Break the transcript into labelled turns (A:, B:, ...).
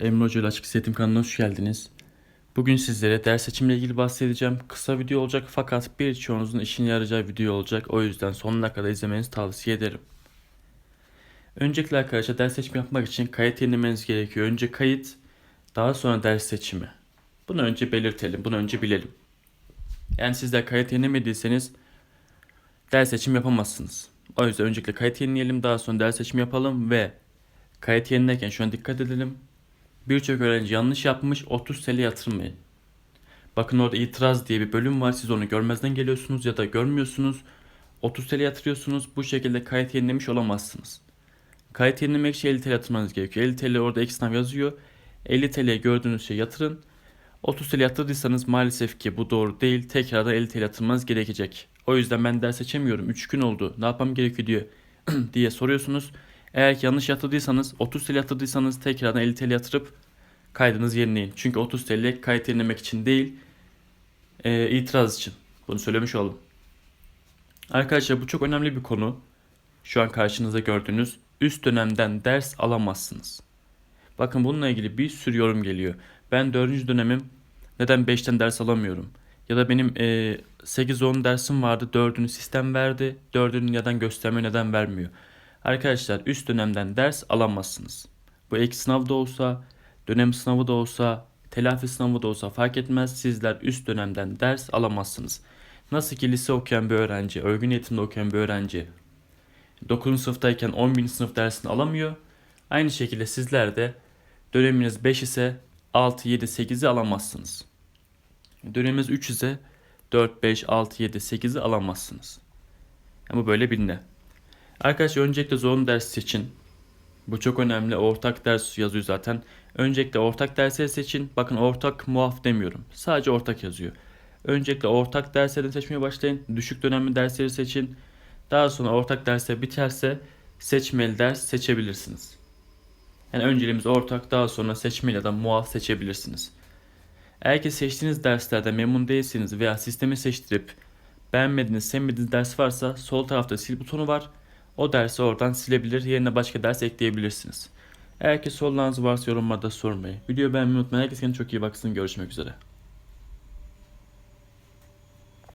A: Emre Hoca ile Açık Eğitim kanalına hoş geldiniz. Bugün sizlere ders seçimle ilgili bahsedeceğim. Kısa video olacak fakat birçoğunuzun işine yarayacağı video olacak. O yüzden sonuna kadar izlemenizi tavsiye ederim. Öncelikle arkadaşlar ders seçimi yapmak için kayıt yenilemeniz gerekiyor. Önce kayıt, daha sonra ders seçimi. Bunu önce belirtelim, bunu önce bilelim. Yani sizler kayıt yenilemediyseniz ders seçim yapamazsınız. O yüzden öncelikle kayıt yenileyelim, daha sonra ders seçimi yapalım ve kayıt yenilerken şuna dikkat edelim. Birçok öğrenci yanlış yapmış 30 TL yatırmayın. Bakın orada itiraz diye bir bölüm var. Siz onu görmezden geliyorsunuz ya da görmüyorsunuz. 30 TL yatırıyorsunuz. Bu şekilde kayıt yenilemiş olamazsınız. Kayıt yenilemek için 50 TL yatırmanız gerekiyor. 50 TL orada ek sınav yazıyor. 50 TL gördüğünüz şey yatırın. 30 TL yatırdıysanız maalesef ki bu doğru değil. Tekrardan 50 TL yatırmanız gerekecek. O yüzden ben ders seçemiyorum. 3 gün oldu. Ne yapmam gerekiyor diye, diye soruyorsunuz. Eğer ki yanlış yatırdıysanız 30 TL yatırdıysanız tekrardan 50 TL yatırıp kaydınızı yenileyin. Çünkü 30 TL kayıt yenilemek için değil e, itiraz için. Bunu söylemiş oldum. Arkadaşlar bu çok önemli bir konu. Şu an karşınızda gördüğünüz üst dönemden ders alamazsınız. Bakın bununla ilgili bir sürü yorum geliyor. Ben 4. dönemim neden 5'ten ders alamıyorum? Ya da benim e, 8-10 dersim vardı 4'ünü sistem verdi. 4'ünü neden göstermiyor neden vermiyor? Arkadaşlar üst dönemden ders alamazsınız. Bu ek sınav da olsa, dönem sınavı da olsa, telafi sınavı da olsa fark etmez. Sizler üst dönemden ders alamazsınız. Nasıl ki lise okuyan bir öğrenci, örgün eğitimde okuyan bir öğrenci 9. sınıftayken 11. sınıf dersini alamıyor. Aynı şekilde sizler de döneminiz 5 ise 6, 7, 8'i alamazsınız. Döneminiz 3 ise 4, 5, 6, 7, 8'i alamazsınız. Ama böyle bilin. Arkadaşlar öncelikle zorunlu ders seçin. Bu çok önemli. Ortak ders yazıyor zaten. Öncelikle ortak dersleri seçin. Bakın ortak muaf demiyorum. Sadece ortak yazıyor. Öncelikle ortak dersleri seçmeye başlayın. Düşük dönemli dersleri seçin. Daha sonra ortak dersler biterse seçmeli ders seçebilirsiniz. Yani önceliğimiz ortak daha sonra seçmeli ya da muaf seçebilirsiniz. Eğer ki seçtiğiniz derslerde memnun değilsiniz veya sistemi seçtirip beğenmediğiniz, sevmediğiniz ders varsa sol tarafta sil butonu var. O dersi oradan silebilir, yerine başka ders ekleyebilirsiniz. Eğer ki sorularınız varsa yorumlarda sormayı. Videoyu beğenmeyi unutmayın. Herkes kendine çok iyi baksın. Görüşmek üzere.